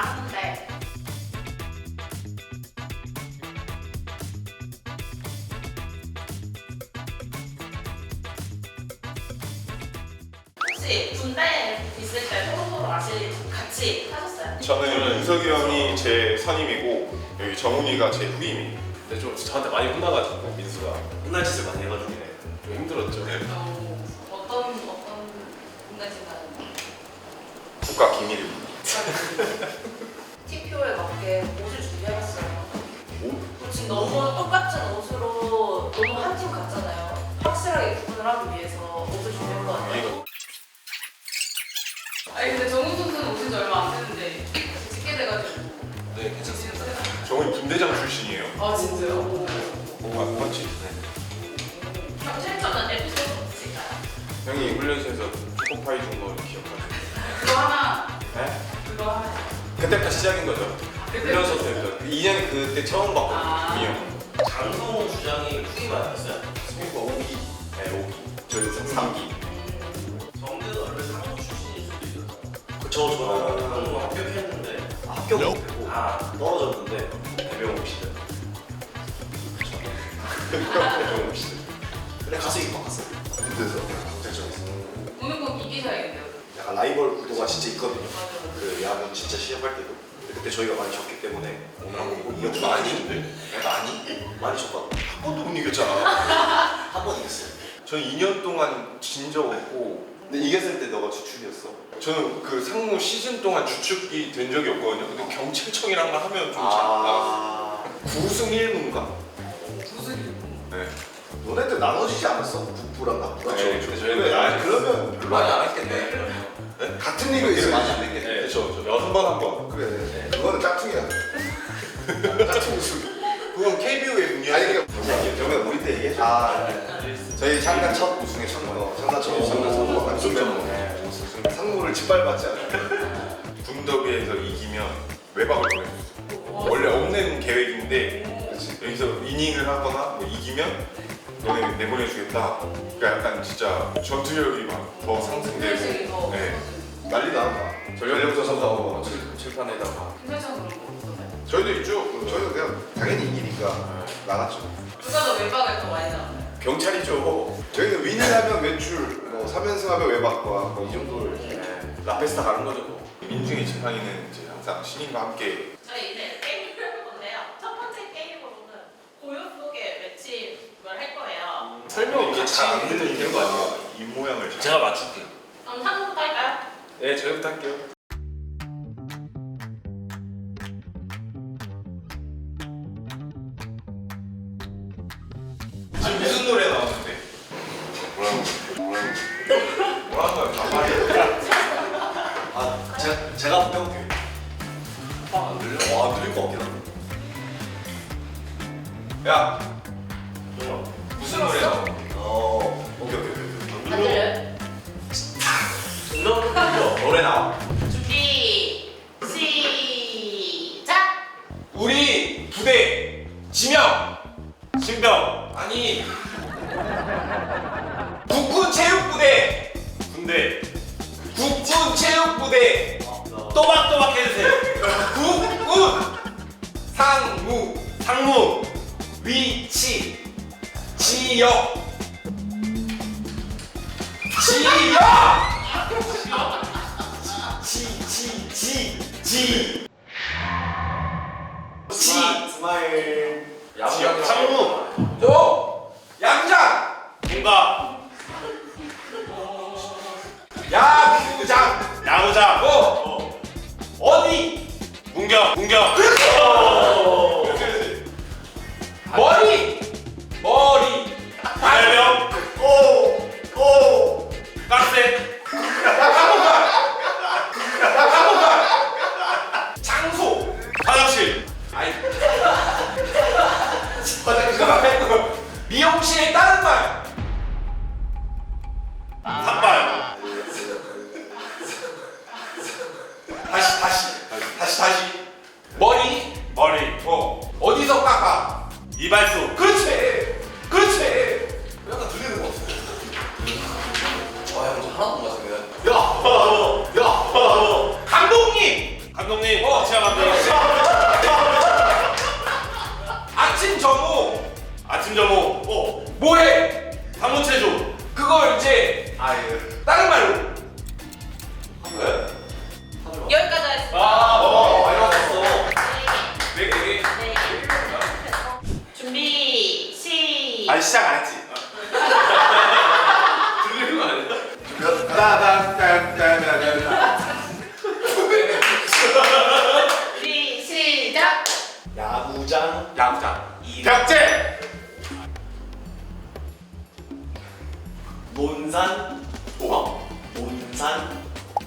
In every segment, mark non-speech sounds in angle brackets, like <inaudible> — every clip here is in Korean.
하는데. 혹시 군대 있을 때 서로 서로 아시 같이 하셨어요? 저는 윤석이 형이 제 선임이고 여기 정훈이가 제 후임이에요. 근데 좀 저한테 많이 혼나가지고 민수가. 혼날 짓을 많이 해가지고. 좀 힘들었죠. 어, 어떤 어떤 군대 생활은 국가 기밀입니다. <laughs> TPO에 맞게 옷을 준비해봤어요. 옷? 지금 너무 똑같은 옷으로 너무 한 팀 같잖아요. 확실하게 구분을 하기 위해서 옷을 준비한 거 아니에요? 이거 아니 근데 정우 선수는 오신 지 얼마 안 됐는데 찍게 돼가지고. 네 괜찮습니다 정훈이 분대장 출신이에요. 아 진짜요? 아, 맞지? 경찰전은 에피소드 없으실까요? 형이 훈련소에서 초코파이 준 거 기억하죠? 그거 하나, 네? 그거 하나. 그때부터 시작인 거죠 때부터 2년 그때 처음 아. 봤거든요 이형. 장성호 주장이 후임 아니었어요? 성우가 5기. 네 5기. 저희 3기. 정대도 원래 상무 출신일 수도 있었어요 그쵸 저는 상무 합격했는데. 아, 합격 못했고. 아 떨어졌는데 대병호 시절 대병호 시대 근데 갑자기 바꿨어요. 군대에서. 경찰청에서 오늘 꼭 이기셔야겠네요. 약간 라이벌 구도가 진짜 있거든요. 맞아 맞아. 그 야구 진짜 시합할 때도 그때 저희가 많이 졌기 때문에 오늘 한번 이겼죠. 많이? 많이? 많이 졌거든요. 한 번도 못 이겼잖아. <laughs> 한 번 이겼어요. 저는 2년 동안 진 적 없고 근데 이겼을 때 너가 주축이었어. 저는 그 상무 시즌 동안 주축이 된 적이 없거든요. 근데 경찰청이랑 하면 좀 잘 나가. 아 9승 1무인가? 무슨 네. 너네들 나눠지지 않았어? 북부랑 남부랑. 네, 그렇죠. 저희는 그래, 많이 그러면 별로 많이 안안 했겠네 같은 리그에서 많이 안 됐겠네. 네. 그렇죠. 한번한 번. 그래. 그거는 짝퉁이야. <laughs> 짝퉁 우승. 그건 KBO의 운이야. 아니 그러니까 정말 우리 때 얘기해줘. 아 저희 잠깐 첫 우승했던 거. 잠깐 첫 우승. 우승 때문에 상무를 짓밟았지 않아요? 군더비에서 이기면 외박을 보내줬어. 원래 없는 계획인데 여기서 이닝을 하거나 뭐 이기면 너네 내보내주겠다. 그러니까 약간 진짜 전투력이 막 더 상승되고. 네. 난리 나는다. 전력부터 뭐 선수. 칠- 칠판에다가 훈련장 그런 거 없었나요? 저희도 있죠. 저희는 그냥 당연히 이기니까 나갔죠. 누가 더 외박을 더 많이 나왔나요? 경찰이죠. 저희는 윈하면 외출, 뭐 3연승 하면 외박과 뭐 이 정도를 네. 라페스타 가는 거죠 뭐. 민중의 지팡이는 이제 항상 신인과 함께 저희 이제 게임을 해볼 건데요. 첫 번째 게임으로는 고요 속의 외침을 할 거예요. 설명 이게 잘안 되는 거 아니에요? 입 모양을 잘. 제가 맞출게요 그럼 상 네 저희부터 할게요 아니. 국군 체육부대. 군대. 국군 체육부대. 또박또박 해주세요. 국군. 상무. 상무. 위치. 지역. 지역. 지지지지. 스마일 지역 상무 또 양장. 뭔가 야구장. 야구장. 어. 어디? 문경 문경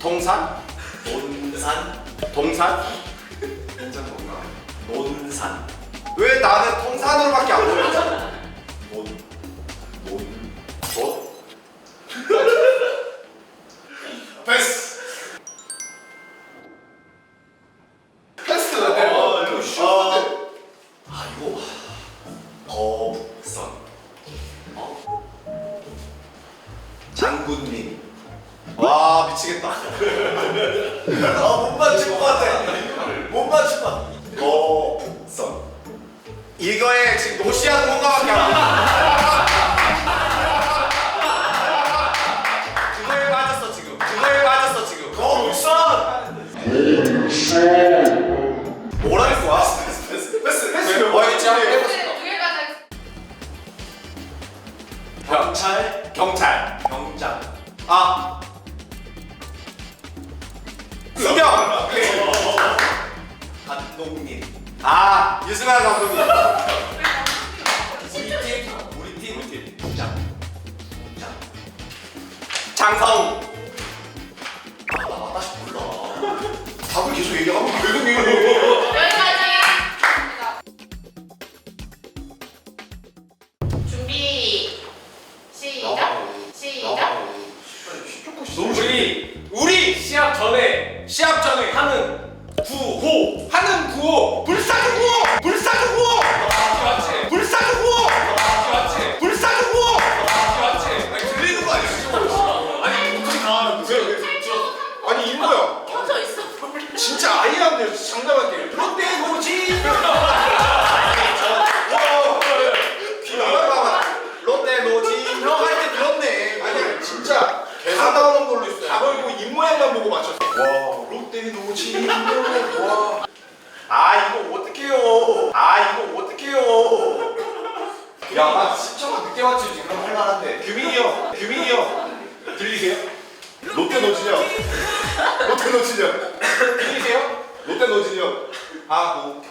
동산? 논산? 동산? 괜찮 건가? 논산. 왜 나는 통산으로밖에 안 보여? 노지 와. 아 이거 어떡해요. 아 이거 어떡해요. 야나 10초만 늦게 맞추지 그럼 할만한데. 규민이 형 규민이 형. 들리세요? 롯데 노진영. 롯데 노진영. 들리세요? 롯데 노진영. 아뭐.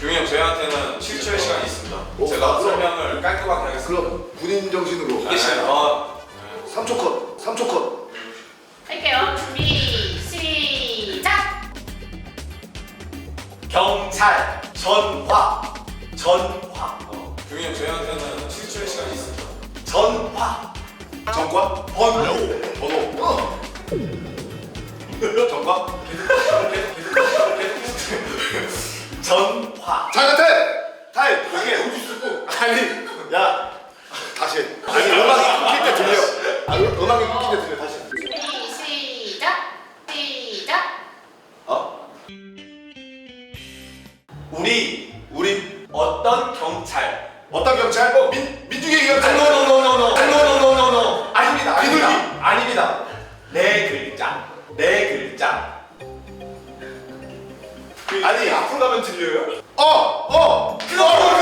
규민이 형 저희한테는 7초의 시간이 있습니다. 오, 제가 맞아. 설명을 깔끔하게 하겠습니다. 그럼. 군인 정신으로. 아, 아, 3초 컷. 3초 컷. 할게요. 준비 시작. 경찰 전화 전화 어. 용이 형 저희한테는 실출 시간이 있습니다. 전화 전과 번호 번호 어. <laughs> 전과 전화 장한태 타임 그게 아니 야 다시 아니 음악 하면 들려요? 어! 어! 어!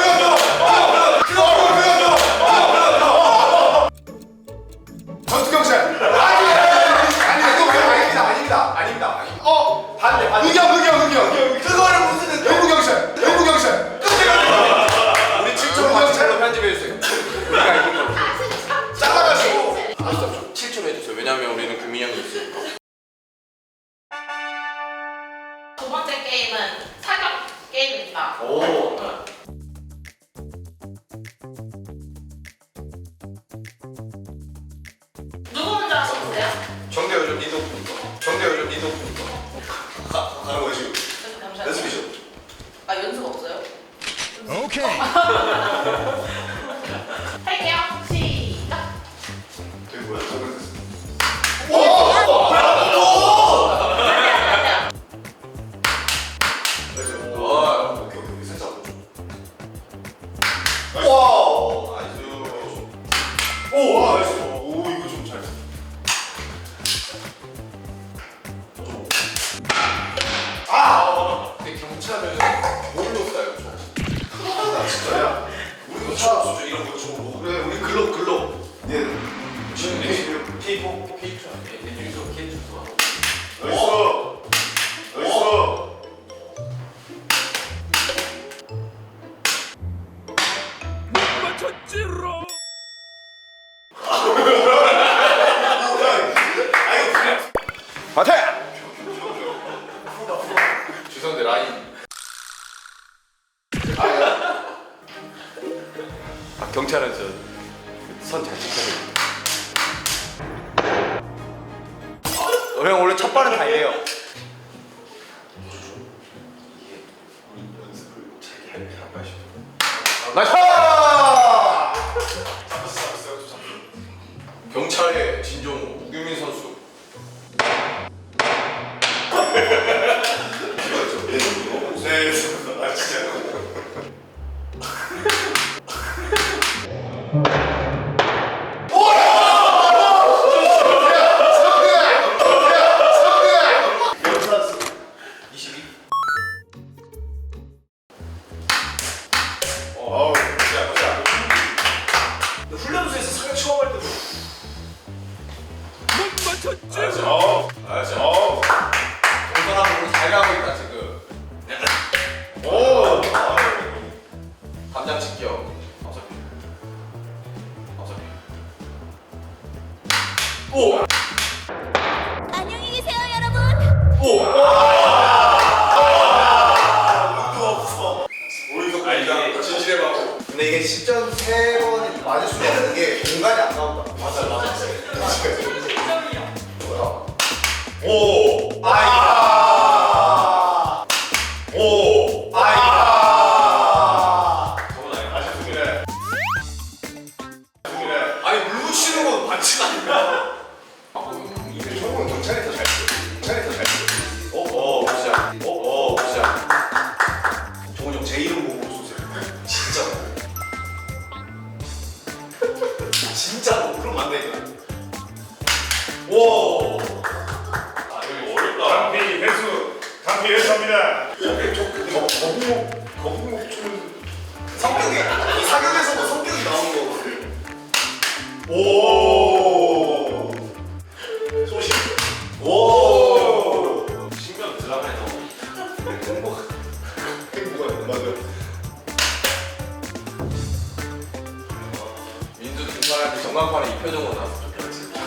K4 K4 K2 아니에요? 여기서 K2 좋아. 나이스. 오. 감장 직격. 어차피. 어차피. 오.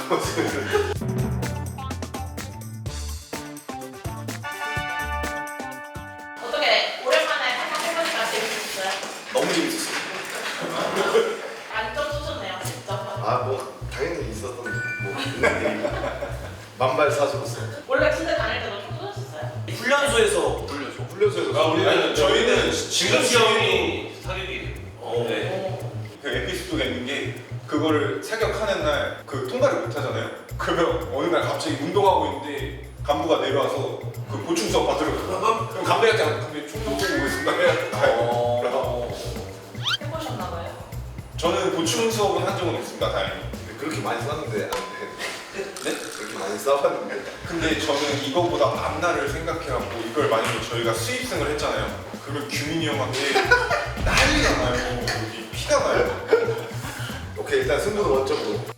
<laughs> 어떻게 오랜만에 한번 해보니까 재밌었어요? 너무 재밌었어. <laughs> 안점 쏘셨네요, 진짜. 아 뭐 당연히 있었던 뭐 있는. <laughs> 만발 사주었어. 저는 보충 수업은 한 적은 없습니다. 다행히. 그렇게 많이 쐈는데 안 돼. 네? 그렇게 많이 쏴봤는데. 근데 저는 이거보다 앞날을 생각해갖고 이걸 만약에 저희가 수입생을 했잖아요. 그러면 규민이 형한테 난리가 나요. 여기 피가 나요. 오케이 일단 승부는 원점으로.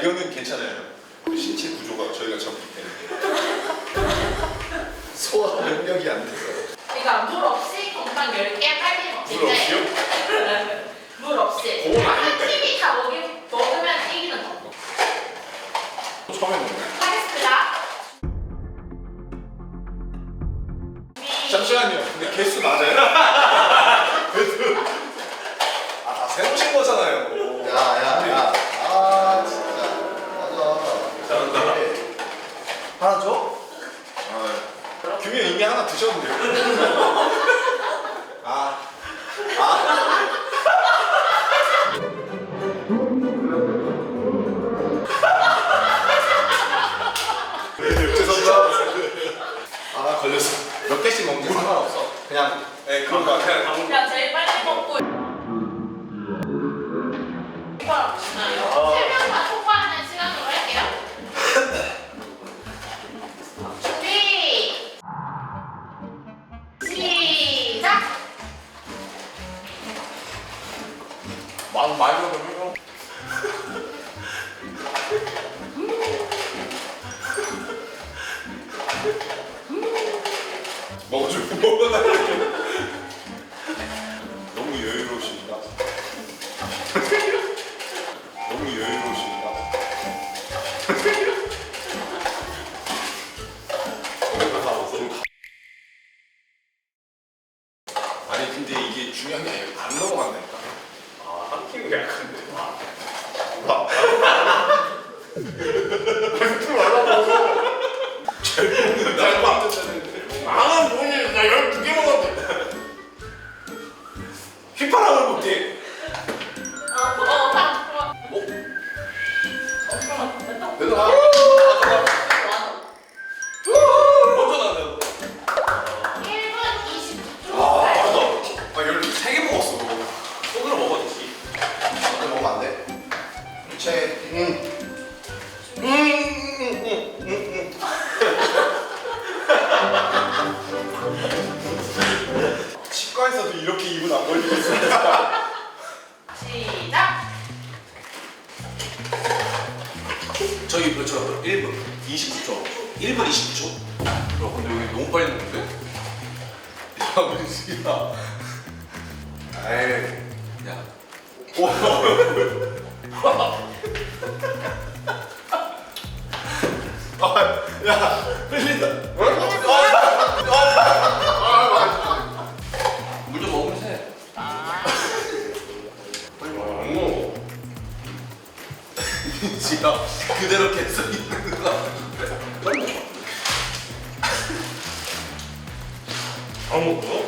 이거는 괜찮아요. 그 신체 구조가 저희가 잡기 때문에. <laughs> 소화 능력이 안 돼서. 그러니까 물 없이 건강 10개 빨리 먹기 물 없이요? <laughs> 물 없이. 그건 한 아닌데. 팀이 다 먹이, 먹으면 이기는 거. 처음에 먹네. 하겠습니다. 잠시만요. 근데 개수 맞아요? 네, 그런 거 같아요. 그냥 제일 빨리 먹고. 오빠랑 보 중요한 게 아니라 안 넘어간다니까. <laughs> 치과에서도 이렇게 입은 안 벌리고 있습니다. 시작. 저희 몇 초라고요? 1분 29초. 1분 29초? 야, 근데 여기 너무 빨리 먹는데? 야, 민식이야. 에이. 야. 아, <laughs> <laughs> 야, 흘린다. 물 좀 먹으면 돼. 안 먹어. 민식아, 그대로 계속 있는 거안 먹어? 아니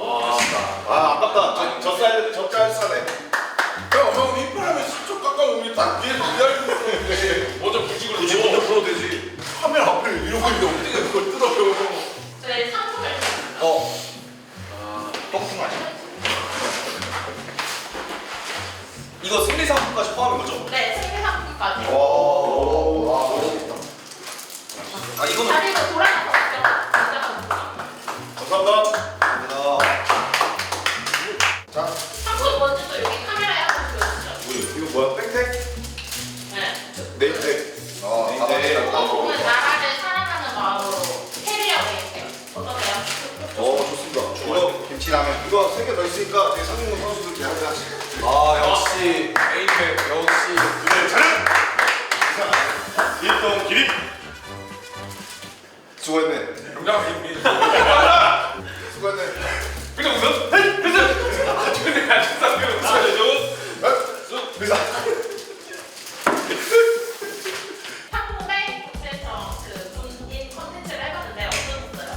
아 아깝다 저- 젖살 젖잘싸네 형, 형, 휘파람에 10초 깎아놓으면 딱 뒤에서 기다리고 있었는데. 먼저 무직을 굳이 줘. 먼저 풀어도 되지 카메라 앞을 이러고 있는데 어떻게 그걸 뜯어요 저희 3분을 어 똥충 아니야? 이거 승리 상품까지 포함인 거죠? 네, 생일 상품까지. 와 멋있다 아 이거는 자리가 돌아가 이거 세개 더 있으니까 저희 상임군 선수들 계약을 하시. 아, 역시, 에이펙, 역시. 그래 차렷. 일동 기립. 수고했네. 영장 김민. 수고했네. 그냥 웃어? 그래서! 근데 같이 싸우면 웃어야죠. 어? 미사. 한국의 국제청 그 군인 컨텐츠를 해봤는데 어떠셨어요?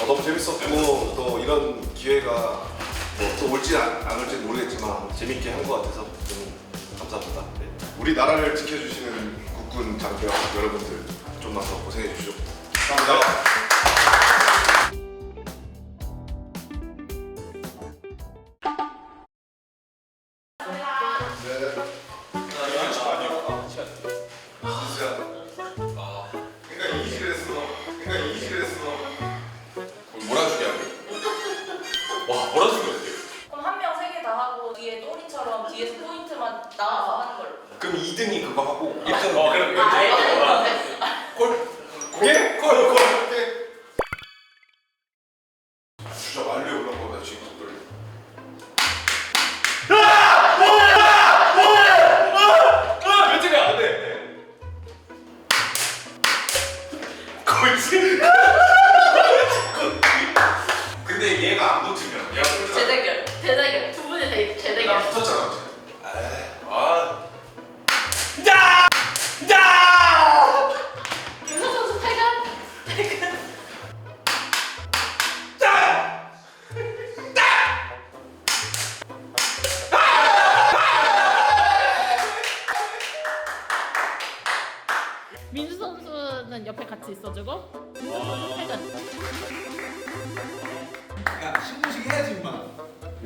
어, 너무 재밌었고 또 이런 기회가 안, 안 올지 모르겠지만 재밌게 한 것 같아서 너무 감사합니다. 네. 우리 나라를 지켜주시는 국군 장병 여러분들 좀만 더 고생해 주시오. 감사합니다.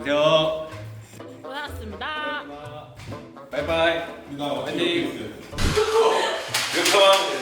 안녕. 고생하셨습니다. 바이바이. 누나, 안녕. 이렇게 하면